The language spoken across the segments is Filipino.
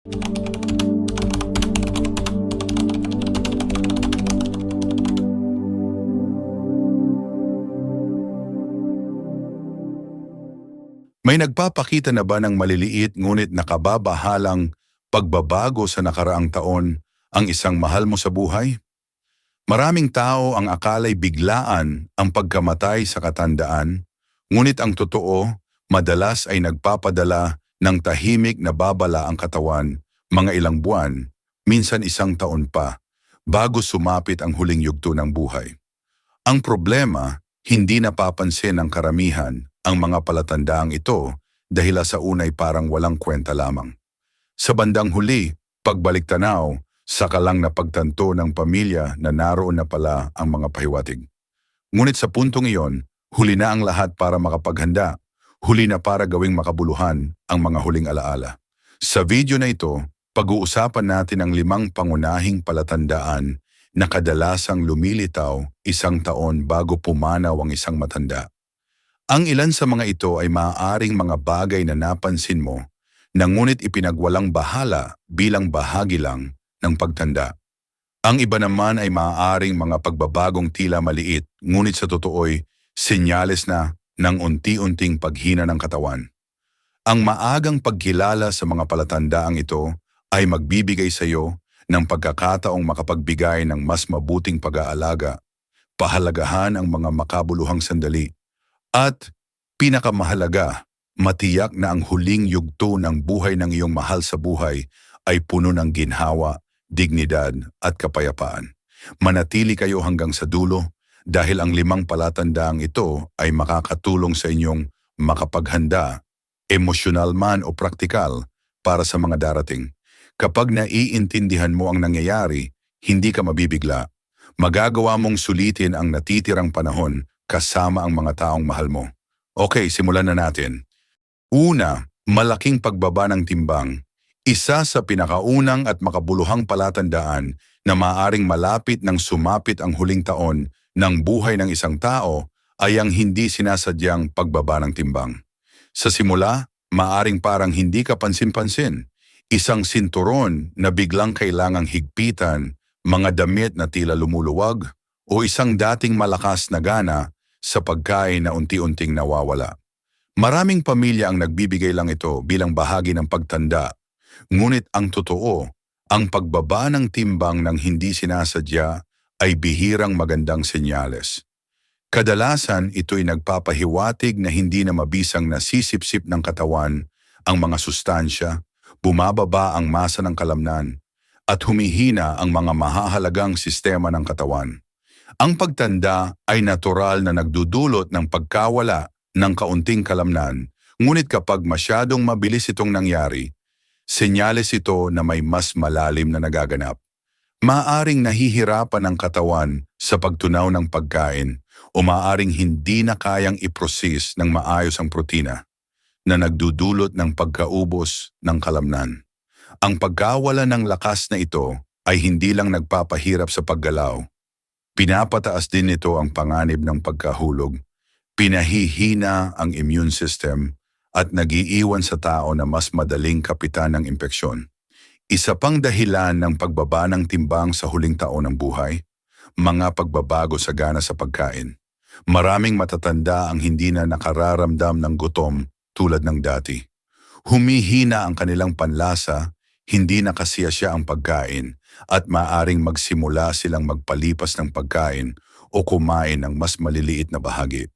May nagpapakita na ba ng maliliit ngunit nakababahalang pagbabago sa nakaraang taon ang isang mahal mo sa buhay? Maraming tao ang akalay biglaan ang pagkamatay sa katandaan, ngunit ang totoo, madalas ay nagpapadala ng tahimik na babala ang katawan, mga ilang buwan, minsan isang taon pa, bago sumapit ang huling yugto ng buhay. Ang problema, hindi napapansin ng karamihan ang mga palatandaang ito dahil sa unay parang walang kwenta lamang. Sa bandang huli, pagbalik tanaw, saka lang napagtanto ng pamilya na naroon na pala ang mga pahiwatig. Ngunit sa puntong iyon, huli na ang lahat para makapaghanda, huli na para gawing makabuluhan ang mga huling alaala. Sa video na ito, pag-uusapan natin ang limang pangunahing palatandaan na kadalasang lumilitaw isang taon bago pumanaw ang isang matanda. Ang ilan sa mga ito ay maaaring mga bagay na napansin mo na ngunit ipinagwalang bahala bilang bahagi lang ng pagtanda. Ang iba naman ay maaaring mga pagbabagong tila maliit ngunit sa totoo'y senyales na ng unti-unting paghina ng katawan. Ang maagang pagkilala sa mga palatandaang ito ay magbibigay sa iyo ng pagkakataong makapagbigay ng mas mabuting pag-aalaga, pahalagahan ang mga makabuluhang sandali, at pinakamahalaga, matiyak na ang huling yugto ng buhay ng iyong mahal sa buhay ay puno ng ginhawa, dignidad at kapayapaan. Manatili kayo hanggang sa dulo dahil ang limang palatandaang ito ay makakatulong sa inyong makapaghanda, emosyonal man o praktikal, para sa mga darating. Kapag naiintindihan mo ang nangyayari, hindi ka mabibigla. Magagawa mong sulitin ang natitirang panahon kasama ang mga taong mahal mo. Okay, simulan na natin. Una, malaking pagbaba ng timbang. Isa sa pinakaunang at makabuluhang palatandaan na maaring malapit ng sumapit ang huling taon ng buhay ng isang tao ay ang hindi sinasadyang pagbaba ng timbang. Sa simula, maaring parang hindi ka pansin-pansin. Isang sinturon na biglang kailangang higpitan, mga damit na tila lumuluwag, o isang dating malakas na gana sa pagkain na unti-unting nawawala. Maraming pamilya ang nagbibigay lang ito bilang bahagi ng pagtanda, ngunit ang totoo, ang pagbaba ng timbang ng hindi sinasadya ay bihirang magandang senyales. Kadalasan ito'y nagpapahiwatig na hindi na mabisang nasisipsip ng katawan ang mga sustansya, bumababa ang masa ng kalamnan, at humihina ang mga mahahalagang sistema ng katawan. Ang pagtanda ay natural na nagdudulot ng pagkawala ng kaunting kalamnan, ngunit kapag masyadong mabilis itong nangyari, senyales ito na may mas malalim na nagaganap. Maaring nahihirapan ang katawan sa pagtunaw ng pagkain o maaring hindi na kayang iproses ng maayos ang protina na nagdudulot ng pagkaubos ng kalamnan. Ang pagkawala ng lakas na ito ay hindi lang nagpapahirap sa paggalaw, Pinapataas din nito ang panganib ng pagkahulog, pinahihina ang immune system at nagiiwan sa tao na mas madaling kapitan ng impeksyon. Isa pang dahilan ng pagbaba ng timbang sa huling taon ng buhay, mga pagbabago sa gana sa pagkain. Maraming matatanda ang hindi na nakararamdam ng gutom tulad ng dati. Humihina ang kanilang panlasa, hindi nakasiya siya ang pagkain at maaring magsimula silang magpalipas ng pagkain o kumain ng mas maliliit na bahagi.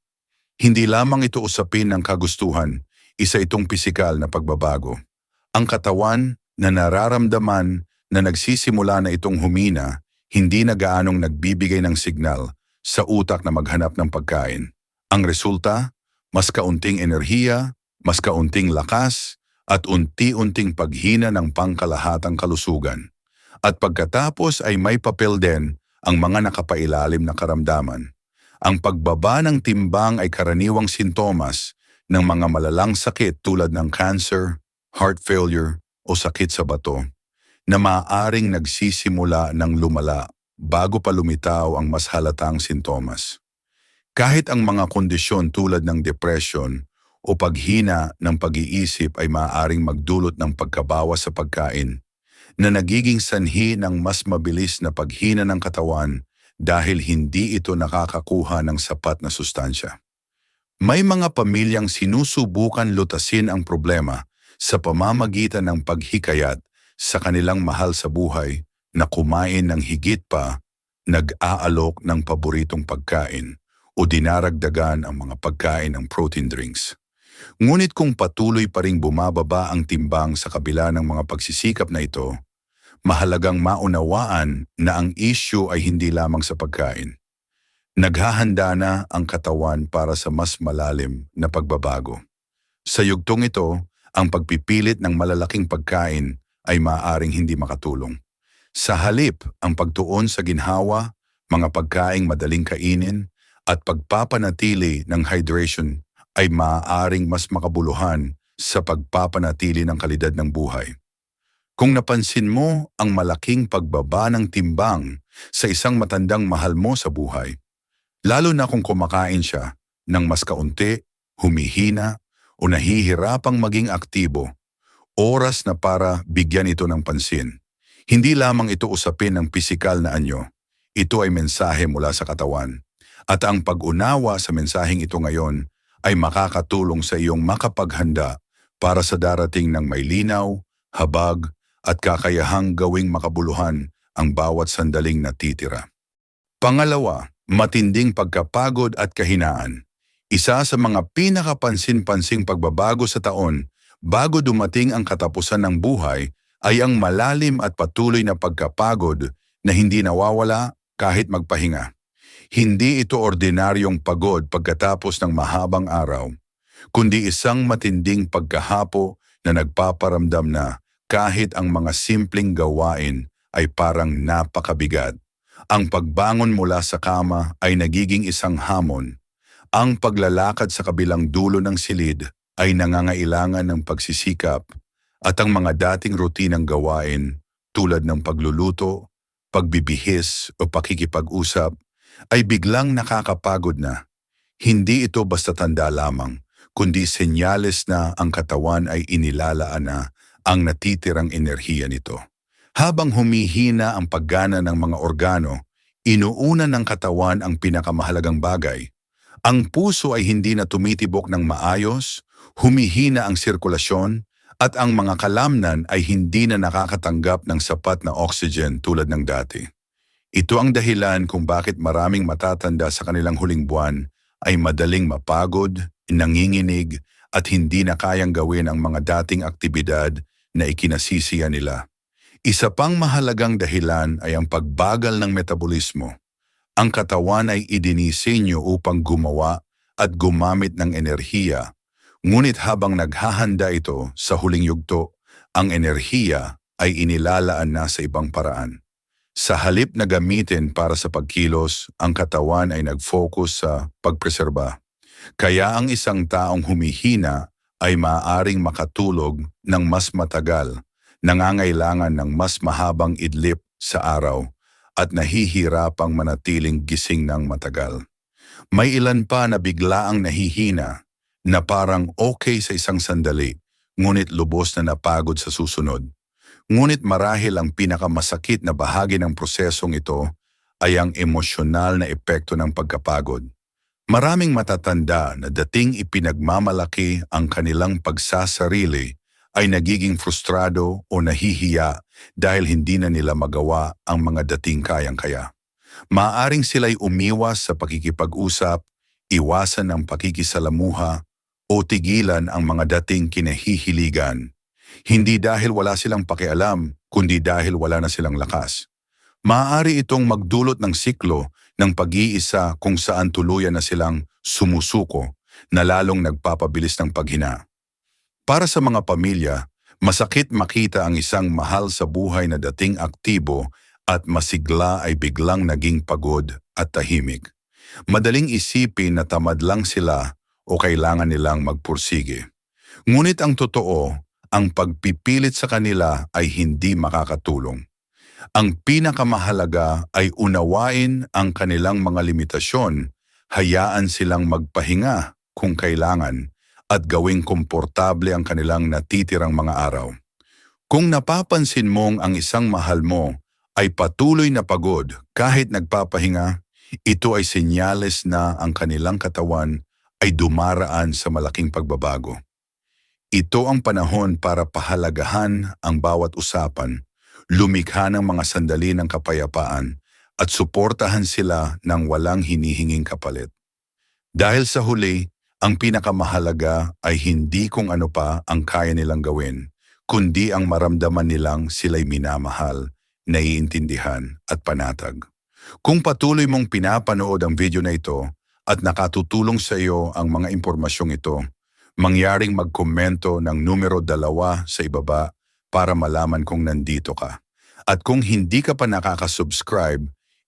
Hindi lamang ito usapin ng kagustuhan, isa itong pisikal na pagbabago. Ang katawan na nararamdaman na nagsisimula na itong humina, hindi na gaanong nagbibigay ng signal sa utak na maghanap ng pagkain. Ang resulta, mas kaunting enerhiya, mas kaunting lakas, at unti-unting paghina ng pangkalahatang kalusugan. At pagkatapos ay may papel din ang mga nakapailalim na karamdaman. Ang pagbaba ng timbang ay karaniwang sintomas ng mga malalang sakit tulad ng cancer, heart failure o sakit sa bato na maaaring nagsisimula ng lumala bago pa lumitaw ang mas halatang sintomas. Kahit ang mga kondisyon tulad ng depression o paghina ng pag-iisip ay maaaring magdulot ng pagkabawas sa pagkain na nagiging sanhi ng mas mabilis na paghina ng katawan dahil hindi ito nakakakuha ng sapat na sustansya. May mga pamilyang sinusubukan lutasin ang problema sa pamamagitan ng paghikayat sa kanilang mahal sa buhay na kumain ng higit pa, nag-aalok ng paboritong pagkain o dinaragdagan ang mga pagkain ng protein drinks. Ngunit kung patuloy pa ring bumababa ang timbang sa kabila ng mga pagsisikap na ito, mahalagang maunawaan na ang issue ay hindi lamang sa pagkain. Naghahanda na ang katawan para sa mas malalim na pagbabago. Sa yugtong ito, ang pagpipilit ng malalaking pagkain ay maaaring hindi makatulong. Sa halip, ang pagtuon sa ginhawa, mga pagkaing madaling kainin, at pagpapanatili ng hydration ay maaaring mas makabuluhan sa pagpapanatili ng kalidad ng buhay. Kung napansin mo ang malaking pagbaba ng timbang sa isang matandang mahal mo sa buhay, lalo na kung kumakain siya ng mas kaunti, humihina, o nahihirapang maging aktibo, oras na para bigyan ito ng pansin. Hindi lamang ito usapin ng pisikal na anyo, ito ay mensahe mula sa katawan. At ang pag-unawa sa mensaheng ito ngayon ay makakatulong sa iyong makapaghanda para sa darating ng may linaw, habag, at kakayahang gawing makabuluhan ang bawat sandaling natitira. Pangalawa, matinding pagkapagod at kahinaan. Isa sa mga pinakapansin-pansing pagbabago sa taon bago dumating ang katapusan ng buhay ay ang malalim at patuloy na pagkapagod na hindi nawawala kahit magpahinga. Hindi ito ordinaryong pagod pagkatapos ng mahabang araw, kundi isang matinding pagkahapo na nagpaparamdam na kahit ang mga simpleng gawain ay parang napakabigat. Ang pagbangon mula sa kama ay nagiging isang hamon. Ang paglalakad sa kabilang dulo ng silid ay nangangailangan ng pagsisikap at ang mga dating rutinang gawain tulad ng pagluluto, pagbibihis o pakikipag-usap ay biglang nakakapagod na. Hindi ito basta tanda lamang, kundi senyales na ang katawan ay inilalaan na ang natitirang enerhiya nito. Habang humihina ang paggana ng mga organo, inuuna ng katawan ang pinakamahalagang bagay. Ang puso ay hindi na tumitibok ng maayos, humihina ang sirkulasyon, at ang mga kalamnan ay hindi na nakakatanggap ng sapat na oxygen tulad ng dati. Ito ang dahilan kung bakit maraming matatanda sa kanilang huling buwan ay madaling mapagod, nanginginig at hindi na kayang gawin ang mga dating aktibidad na ikinasisiya nila. Isa pang mahalagang dahilan ay ang pagbagal ng metabolismo. Ang katawan ay idinisenyo upang gumawa at gumamit ng enerhiya Ngunit habang naghahanda ito sa huling yugto, ang enerhiya ay inilalaan na sa ibang paraan. Sa halip na gamitin para sa pagkilos, ang katawan ay nag-focus sa pagpreserba. Kaya ang isang taong humihina ay maaaring makatulog ng mas matagal, nangangailangan ng mas mahabang idlip sa araw at nahihirapang manatiling gising ng matagal. May ilan pa na biglaang nahihina na parang okay sa isang sandali, ngunit lubos na napagod sa susunod. Ngunit marahil ang pinakamasakit na bahagi ng prosesong ito ay ang emosyonal na epekto ng pagkapagod. Maraming matatanda na dating ipinagmamalaki ang kanilang pagsasarili ay nagiging frustrado o nahihiya dahil hindi na nila magawa ang mga dating kayang-kaya. Maaring sila'y umiwas sa pakikipag-usap, iwasan ang pakikisalamuha, o tigilan ang mga dating kinahihiligan. Hindi dahil wala silang pakialam, kundi dahil wala na silang lakas. Maaari itong magdulot ng siklo ng pag-iisa kung saan tuluyan na silang sumusuko na lalong nagpapabilis ng paghina. Para sa mga pamilya, masakit makita ang isang mahal sa buhay na dating aktibo at masigla ay biglang naging pagod at tahimik. Madaling isipin na tamad lang sila o kailangan nilang magpursige. Ngunit ang totoo, ang pagpipilit sa kanila ay hindi makakatulong. Ang pinakamahalaga ay unawain ang kanilang mga limitasyon, hayaan silang magpahinga kung kailangan, at gawing komportable ang kanilang natitirang mga araw. Kung napapansin mong ang isang mahal mo ay patuloy na pagod kahit nagpapahinga, ito ay senyales na ang kanilang katawan ay dumaraan sa malaking pagbabago. Ito ang panahon para pahalagahan ang bawat usapan, lumikha ng mga sandali ng kapayapaan at suportahan sila ng walang hinihinging kapalit. Dahil sa huli, ang pinakamahalaga ay hindi kung ano pa ang kaya nilang gawin, kundi ang maramdaman nilang sila'y minamahal, naiintindihan at panatag. Kung patuloy mong pinapanood ang video na ito at nakatutulong sa iyo ang mga impormasyong ito, mangyaring magkomento ng numero dalawa sa ibaba para malaman kung nandito ka. At kung hindi ka pa nakaka-subscribe,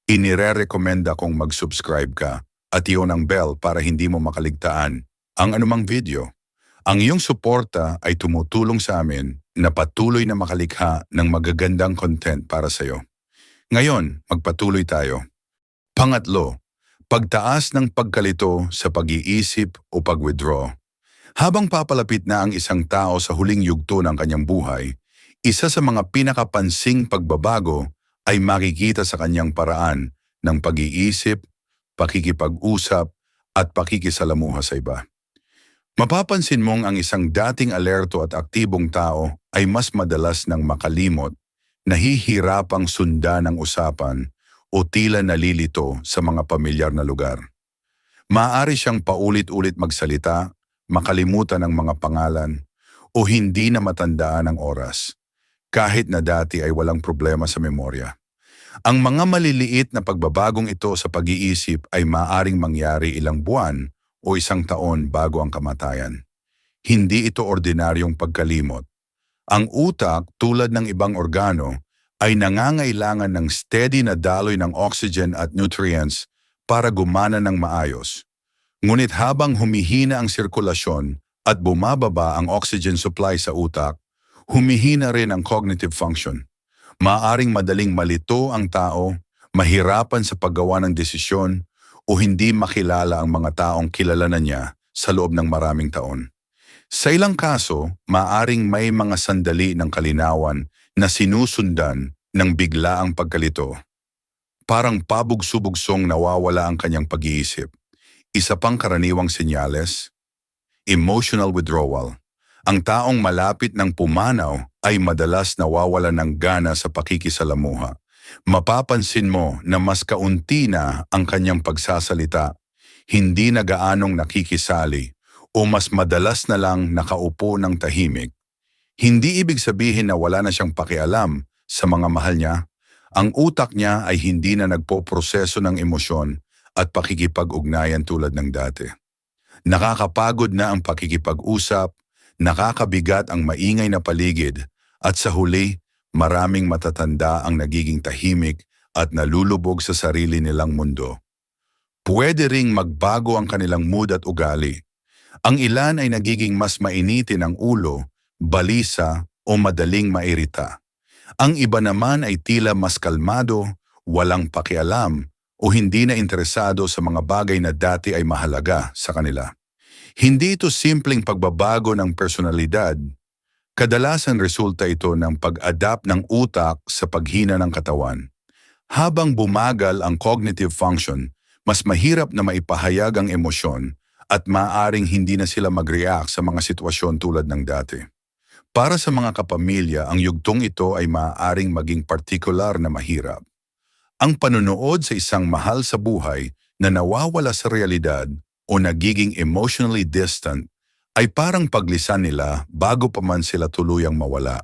inire-recommenda kong mag-subscribe ka at iyon ang bell para hindi mo makaligtaan ang anumang video. Ang iyong suporta ay tumutulong sa amin na patuloy na makalikha ng magagandang content para sa iyo. Ngayon, magpatuloy tayo. Pangatlo, pagtaas ng pagkalito sa pag-iisip o pag-withdraw. Habang papalapit na ang isang tao sa huling yugto ng kanyang buhay, isa sa mga pinakapansing pagbabago ay makikita sa kanyang paraan ng pag-iisip, pakikipag-usap at pakikisalamuha sa iba. Mapapansin mong ang isang dating alerto at aktibong tao ay mas madalas ng makalimot, nahihirapang sundan ng usapan o tila nalilito sa mga pamilyar na lugar. Maaari siyang paulit-ulit magsalita, makalimutan ang mga pangalan, o hindi na matandaan ang oras, kahit na dati ay walang problema sa memorya. Ang mga maliliit na pagbabagong ito sa pag-iisip ay maaring mangyari ilang buwan o isang taon bago ang kamatayan. Hindi ito ordinaryong pagkalimot. Ang utak tulad ng ibang organo ay nangangailangan ng steady na daloy ng oxygen at nutrients para gumana ng maayos. Ngunit habang humihina ang sirkulasyon at bumababa ang oxygen supply sa utak, humihina rin ang cognitive function. Maaring madaling malito ang tao, mahirapan sa paggawa ng desisyon, o hindi makilala ang mga taong kilala na niya sa loob ng maraming taon. Sa ilang kaso, maaring may mga sandali ng kalinawan na sinusundan ng biglaang pagkalito. Parang pabugsubugsong nawawala ang kanyang pag-iisip. Isa pang karaniwang senyales, emotional withdrawal. Ang taong malapit ng pumanaw ay madalas nawawala ng gana sa pakikisalamuha. Mapapansin mo na mas kaunti na ang kanyang pagsasalita, hindi na gaanong nakikisali o mas madalas na lang nakaupo ng tahimik. Hindi ibig sabihin na wala na siyang pakialam sa mga mahal niya. Ang utak niya ay hindi na nagpoproseso ng emosyon at pakikipag-ugnayan tulad ng dati. Nakakapagod na ang pakikipag-usap, nakakabigat ang maingay na paligid, at sa huli, maraming matatanda ang nagiging tahimik at nalulubog sa sarili nilang mundo. Pwede ring magbago ang kanilang mood at ugali. Ang ilan ay nagiging mas mainitin ang ulo, balisa o madaling mairita. Ang iba naman ay tila mas kalmado, walang pakialam o hindi na interesado sa mga bagay na dati ay mahalaga sa kanila. Hindi ito simpleng pagbabago ng personalidad. Kadalasan resulta ito ng pag-adapt ng utak sa paghina ng katawan. Habang bumagal ang cognitive function, mas mahirap na maipahayag ang emosyon at maaring hindi na sila mag-react sa mga sitwasyon tulad ng dati. Para sa mga kapamilya, ang yugtong ito ay maaaring maging partikular na mahirap. Ang panunood sa isang mahal sa buhay na nawawala sa realidad o nagiging emotionally distant ay parang paglisan nila bago pa man sila tuluyang mawala.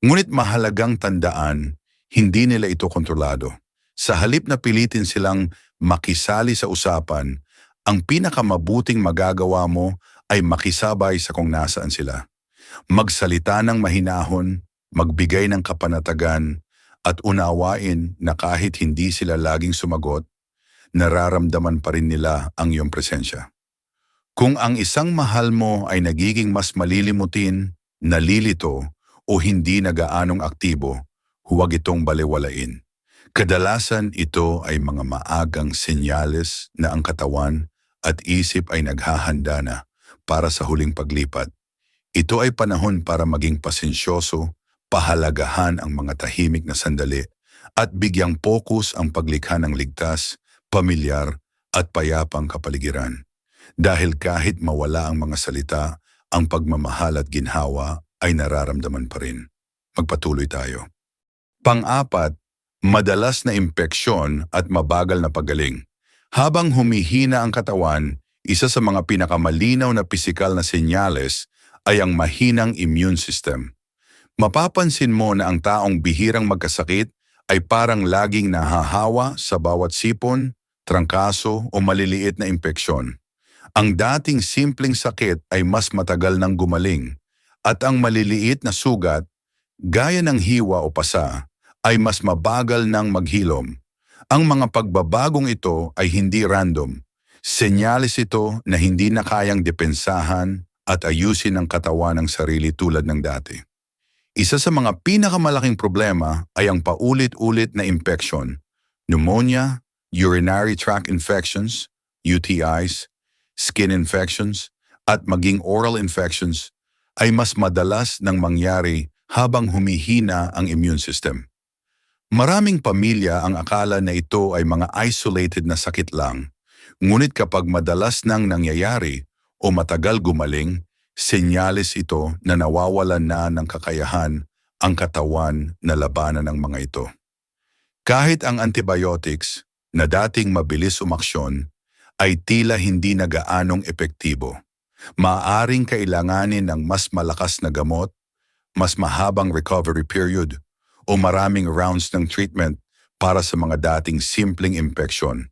Ngunit mahalagang tandaan, hindi nila ito kontrolado. Sa halip na pilitin silang makisali sa usapan, ang pinakamabuting magagawa mo ay makisabay sa kung nasaan sila. Magsalita ng mahinahon, magbigay ng kapanatagan, at unawain na kahit hindi sila laging sumagot, nararamdaman pa rin nila ang iyong presensya. Kung ang isang mahal mo ay nagiging mas malilimutin, nalilito, o hindi nagaanong aktibo, huwag itong baliwalain. Kadalasan ito ay mga maagang senyales na ang katawan at isip ay naghahanda na, para sa huling paglipat. Ito ay panahon para maging pasensyoso, pahalagahan ang mga tahimik na sandali, at bigyang pokus ang paglikha ng ligtas, pamilyar, at payapang kapaligiran. Dahil kahit mawala ang mga salita, ang pagmamahal at ginhawa ay nararamdaman pa rin. Magpatuloy tayo. Pang-apat, madalas na impeksyon at mabagal na pagaling. Habang humihina ang katawan, isa sa mga pinakamalinaw na pisikal na senyales ay ang mahinang immune system. Mapapansin mo na ang taong bihirang magkasakit ay parang laging nahahawa sa bawat sipon, trangkaso o maliliit na impeksyon. Ang dating simpleng sakit ay mas matagal nang gumaling at ang maliliit na sugat, gaya ng hiwa o pasa, ay mas mabagal nang maghilom. Ang mga pagbabagong ito ay hindi random. Senyales ito na hindi na kayang depensahan at ayusin ang katawan ng sarili tulad ng dati. Isa sa mga pinakamalaking problema ay ang paulit-ulit na infection, pneumonia, urinary tract infections, UTIs, skin infections, at maging oral infections ay mas madalas nang mangyari habang humihina ang immune system. Maraming pamilya ang akala na ito ay mga isolated na sakit lang, ngunit kapag madalas nang nangyayari o matagal gumaling, senyales ito na nawawalan na ng kakayahan ang katawan na labanan ng mga ito. Kahit ang antibiotics na dating mabilis umaksyon ay tila hindi na gaanong epektibo. Maaring kailanganin ng mas malakas na gamot, mas mahabang recovery period, o maraming rounds ng treatment para sa mga dating simpleng impeksyon.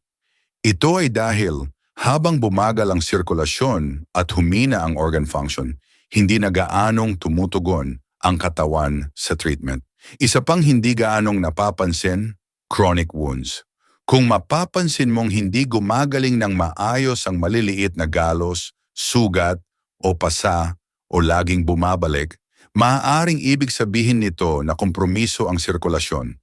Ito ay dahil habang bumagal ang sirkulasyon at humina ang organ function, hindi na gaanong tumutugon ang katawan sa treatment. Isa pang hindi gaanong napapansin, chronic wounds. Kung mapapansin mong hindi gumagaling ng maayos ang maliliit na galos, sugat, o pasa, o laging bumabalik, maaaring ibig sabihin nito na kompromiso ang sirkulasyon.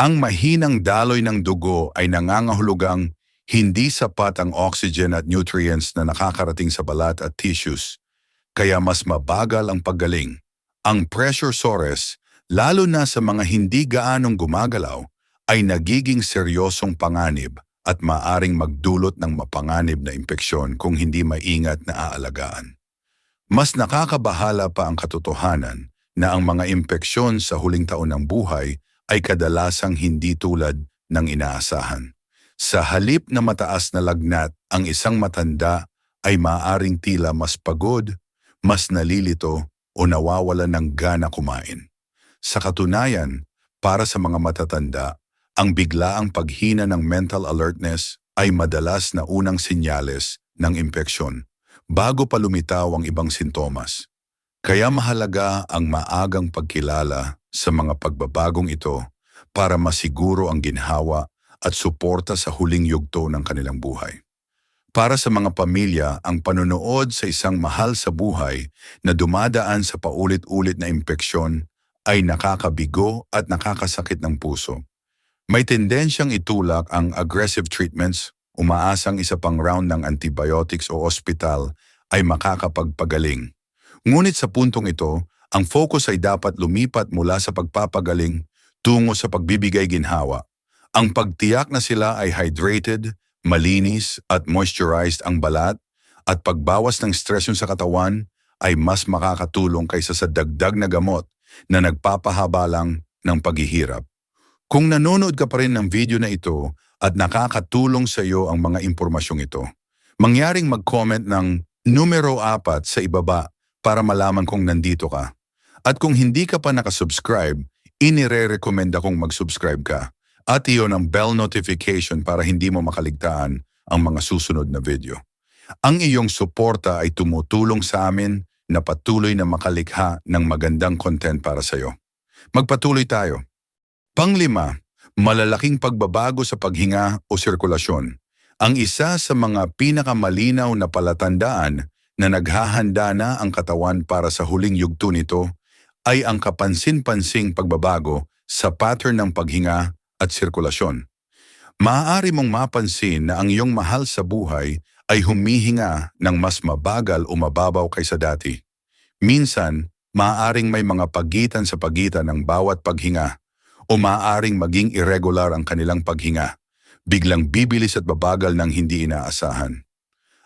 Ang mahinang daloy ng dugo ay nangangahulugang hindi sapat ang oxygen at nutrients na nakakarating sa balat at tissues, kaya mas mabagal ang paggaling. Ang pressure sores, lalo na sa mga hindi gaanong gumagalaw, ay nagiging seryosong panganib at maaring magdulot ng mapanganib na impeksyon kung hindi maingat na aalagaan. Mas nakakabahala pa ang katotohanan na ang mga impeksyon sa huling taon ng buhay ay kadalasang hindi tulad ng inaasahan. Sa halip na mataas na lagnat, ang isang matanda ay maaring tila mas pagod, mas nalilito o nawawala ng gana kumain. Sa katunayan, para sa mga matatanda, ang biglaang paghina ng mental alertness ay madalas na unang sinyales ng impeksyon bago pa lumitaw ang ibang sintomas. Kaya mahalaga ang maagang pagkilala sa mga pagbabagong ito para masiguro ang ginhawa at suporta sa huling yugto ng kanilang buhay. Para sa mga pamilya, ang panonood sa isang mahal sa buhay na dumadaan sa paulit-ulit na impeksyon ay nakakabigo at nakakasakit ng puso. May tendensyang itulak ang aggressive treatments umaasang isa pang round ng antibiotics o ospital ay makakapagpagaling. Ngunit sa puntong ito, ang focus ay dapat lumipat mula sa pagpapagaling tungo sa pagbibigay ginhawa. Ang pagtiyak na sila ay hydrated, malinis at moisturized ang balat at pagbawas ng stresyon sa katawan ay mas makakatulong kaysa sa dagdag na gamot na nagpapahaba lang ng paghihirap. Kung nanonood ka pa rin ng video na ito at nakakatulong sa iyo ang mga impormasyong ito, mangyaring mag-comment ng numero 4 sa ibaba para malaman kung nandito ka. At kung hindi ka pa nakasubscribe, inire-recommenda kong mag-subscribe ka at iyon ang bell notification para hindi mo makaligtaan ang mga susunod na video. Ang iyong suporta ay tumutulong sa amin na patuloy na makalikha ng magandang content para sa iyo. Magpatuloy tayo. Panglima, malalaking pagbabago sa paghinga o sirkulasyon. Ang isa sa mga pinakamalinaw na palatandaan na naghahanda na ang katawan para sa huling yugto nito ay ang kapansin-pansing pagbabago sa pattern ng paghinga at sirkulasyon. Maaari mong mapansin na ang iyong mahal sa buhay ay humihinga ng mas mabagal o mababaw kaysa dati. Minsan, maaaring may mga pagitan sa pagitan ng bawat paghinga o maaaring maging irregular ang kanilang paghinga, biglang bibilis at babagal ng hindi inaasahan.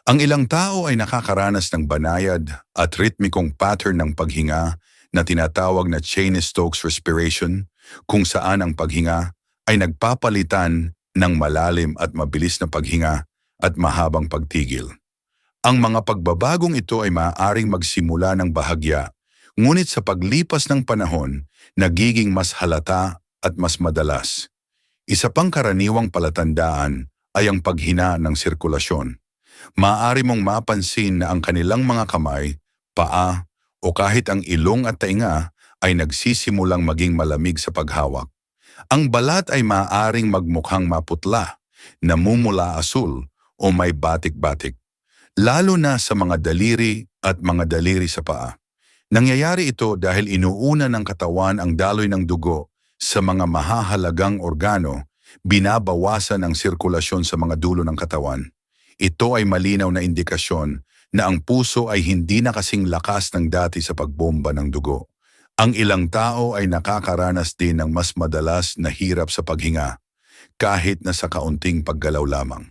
Ang ilang tao ay nakakaranas ng banayad at ritmikong pattern ng paghinga na tinatawag na Cheyne-Stokes respiration kung saan ang paghinga ay nagpapalitan ng malalim at mabilis na paghinga at mahabang pagtigil. Ang mga pagbabagong ito ay maaaring magsimula ng bahagya, ngunit sa paglipas ng panahon, nagiging mas halata at mas madalas. Isa pang karaniwang palatandaan ay ang paghina ng sirkulasyon. Maaari mong mapansin na ang kanilang mga kamay, paa, o kahit ang ilong at tainga ay nagsisimulang maging malamig sa paghawak. Ang balat ay maaaring magmukhang maputla, namumula asul o may batik-batik, lalo na sa mga daliri at mga daliri sa paa. Nangyayari ito dahil inuuna ng katawan ang daloy ng dugo sa mga mahahalagang organo, binabawasan ang sirkulasyon sa mga dulo ng katawan. Ito ay malinaw na indikasyon na ang puso ay hindi na kasing lakas ng dati sa pagbomba ng dugo. Ang ilang tao ay nakakaranas din ng mas madalas na hirap sa paghinga, kahit na sa kaunting paggalaw lamang.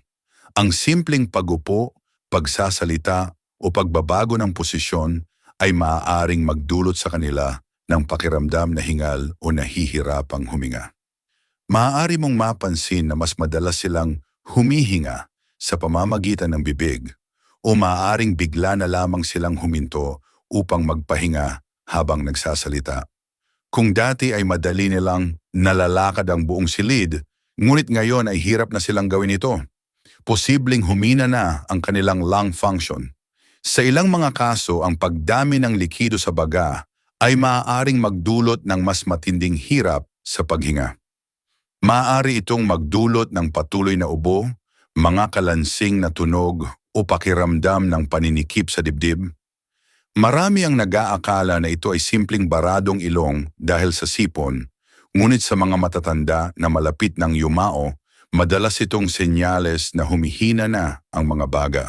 Ang simpleng pagupo, pagsasalita o pagbabago ng posisyon ay maaaring magdulot sa kanila ng pakiramdam na hingal o nahihirapang huminga. Maaari mong mapansin na mas madalas silang humihinga sa pamamagitan ng bibig o maaaring bigla na lamang silang huminto upang magpahinga habang nagsasalita. Kung dati ay madali nilang nalalakad ang buong silid, ngunit ngayon ay hirap na silang gawin ito. Posibleng humina na ang kanilang lung function. Sa ilang mga kaso, ang pagdami ng likido sa baga ay maaaring magdulot ng mas matinding hirap sa paghinga. Maaari itong magdulot ng patuloy na ubo, mga kalansing na tunog o pakiramdam ng paninikip sa dibdib. Marami ang nag-aakala na ito ay simpleng baradong ilong dahil sa sipon, ngunit sa mga matatanda na malapit ng yumao, madalas itong senyales na humihina na ang mga baga.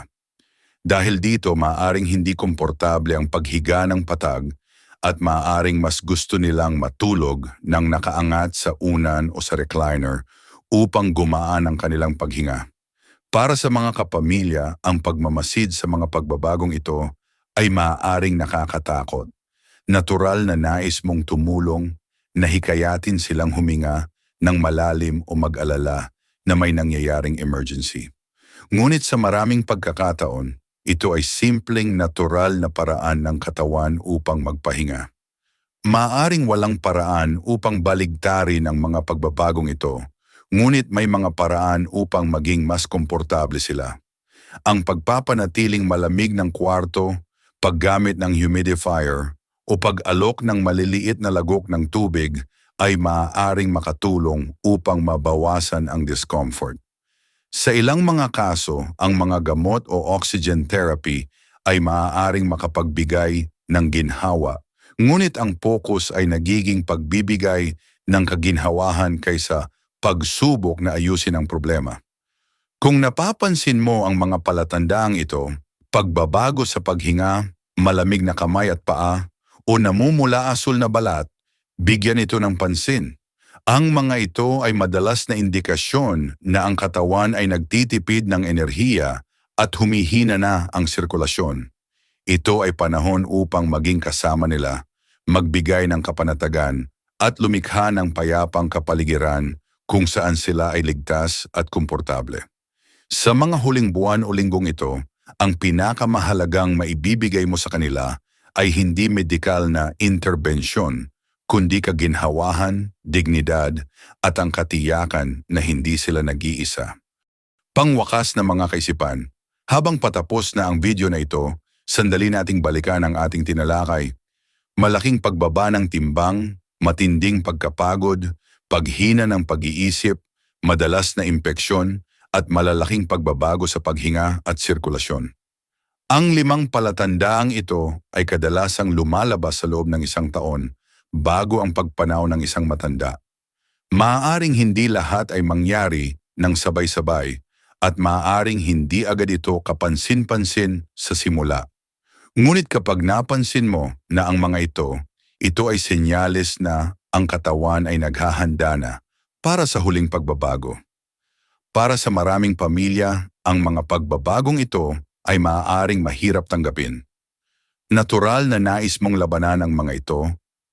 Dahil dito maaring hindi komportable ang paghiga ng patag at maaring mas gusto nilang matulog ng nakaangat sa unan o sa recliner upang gumaan ang kanilang paghinga. Para sa mga kapamilya, ang pagmamasid sa mga pagbabagong ito ay maaaring nakakatakot. Natural na nais mong tumulong, na hikayatin silang huminga ng malalim o mag-alala na may nangyayaring emergency. Ngunit sa maraming pagkakataon, ito ay simpleng natural na paraan ng katawan upang magpahinga. Maaring walang paraan upang baligtarin ang mga pagbabagong ito, ngunit may mga paraan upang maging mas komportable sila. Ang pagpapanatiling malamig ng kwarto, paggamit ng humidifier, o pag-alok ng maliliit na lagok ng tubig ay maaaring makatulong upang mabawasan ang discomfort. Sa ilang mga kaso, ang mga gamot o oxygen therapy ay maaaring makapagbigay ng ginhawa, ngunit ang focus ay nagiging pagbibigay ng kaginhawahan kaysa pagsubok na ayusin ang problema. Kung napapansin mo ang mga palatandaang ito, pagbabago sa paghinga, malamig na kamay at paa, o namumula asul na balat, bigyan ito ng pansin. Ang mga ito ay madalas na indikasyon na ang katawan ay nagtitipid ng enerhiya at humihina na ang sirkulasyon. Ito ay panahon upang maging kasama nila, magbigay ng kapanatagan at lumikha ng payapang kapaligiran kung saan sila ay ligtas at komportable. Sa mga huling buwan o linggong ito, ang pinakamahalagang maibibigay mo sa kanila ay hindi medikal na interbensyon, kundi kaginhawahan, dignidad, at ang katiyakan na hindi sila nag-iisa. Pangwakas na mga kaisipan, habang patapos na ang video na ito, sandali nating balikan ang ating tinalakay. Malaking pagbaba ng timbang, matinding pagkapagod, paghina ng pag-iisip, madalas na impeksyon, at malalaking pagbabago sa paghinga at sirkulasyon. Ang limang palatandaang ito ay kadalasang lumalabas sa loob ng isang taon bago ang pagpanaw ng isang matanda. Maaaring hindi lahat ay mangyari ng sabay-sabay at maaaring hindi agad ito kapansin-pansin sa simula. Ngunit kapag napansin mo na ang mga ito, ito ay senyales na ang katawan ay naghahanda na para sa huling pagbabago. Para sa maraming pamilya, ang mga pagbabagong ito ay maaaring mahirap tanggapin. Natural na nais mong labanan ang mga ito,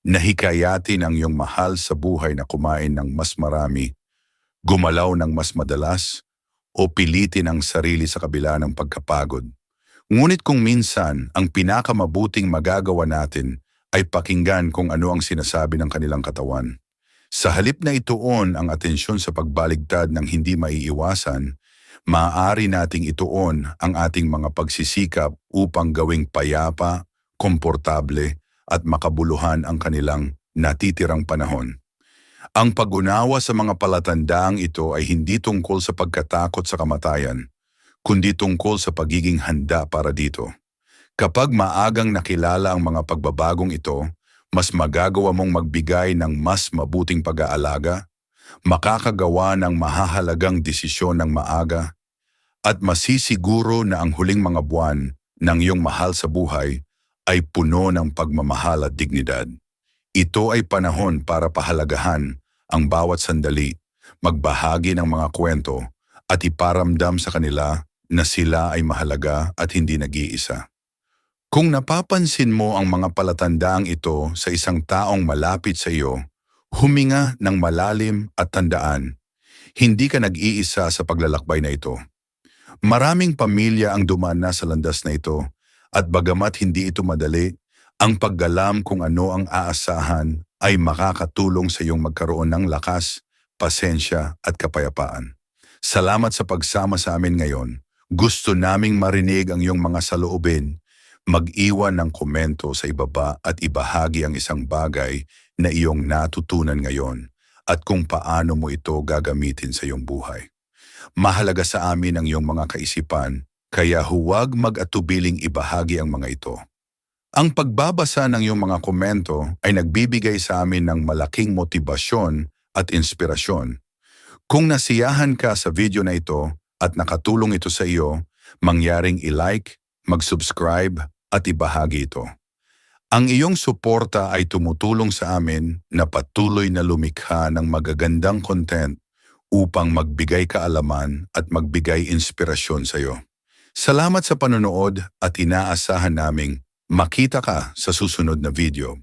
nahikayatin ang iyong mahal sa buhay na kumain ng mas marami, gumalaw ng mas madalas, o pilitin ang sarili sa kabila ng pagkapagod. Ngunit kung minsan ang pinakamabuting magagawa natin ay pakinggan kung ano ang sinasabi ng kanilang katawan. Sa halip na ituon ang atensyon sa pagbaligtad ng hindi maiiwasan, maaari nating ituon ang ating mga pagsisikap upang gawing payapa, komportable at makabuluhan ang kanilang natitirang panahon. Ang pag-unawa sa mga palatandaang ito ay hindi tungkol sa pagkatakot sa kamatayan, kundi tungkol sa pagiging handa para dito. Kapag maagang nakilala ang mga pagbabagong ito, mas magagawa mong magbigay ng mas mabuting pag-aalaga, makakagawa ng mahahalagang desisyon ng maaga, at masisiguro na ang huling mga buwan ng iyong mahal sa buhay ay puno ng pagmamahal at dignidad. Ito ay panahon para pahalagahan ang bawat sandali, magbahagi ng mga kwento at iparamdam sa kanila na sila ay mahalaga at hindi nag-iisa. Kung napapansin mo ang mga palatandaang ito sa isang taong malapit sa iyo, huminga ng malalim at tandaan, hindi ka nag-iisa sa paglalakbay na ito. Maraming pamilya ang dumaan na sa landas na ito at bagamat hindi ito madali, ang paggalam kung ano ang aasahan ay makakatulong sa iyong magkaroon ng lakas, pasensya at kapayapaan. Salamat sa pagsama sa amin ngayon. Gusto naming marinig ang iyong mga saloobin. Mag-iwan ng komento sa ibaba at ibahagi ang isang bagay na iyong natutunan ngayon at kung paano mo ito gagamitin sa iyong buhay. Mahalaga sa amin ang iyong mga kaisipan, kaya huwag mag-atubiling ibahagi ang mga ito. Ang pagbabasa ng iyong mga komento ay nagbibigay sa amin ng malaking motibasyon at inspirasyon. Kung nasiyahan ka sa video na ito at nakatulong ito sa iyo, mangyaring i-like, mag-subscribe at ibahagi ito. Ang iyong suporta ay tumutulong sa amin na patuloy na lumikha ng magagandang content upang magbigay kaalaman at magbigay inspirasyon sa iyo. Salamat sa panonood at inaasahan naming makita ka sa susunod na video.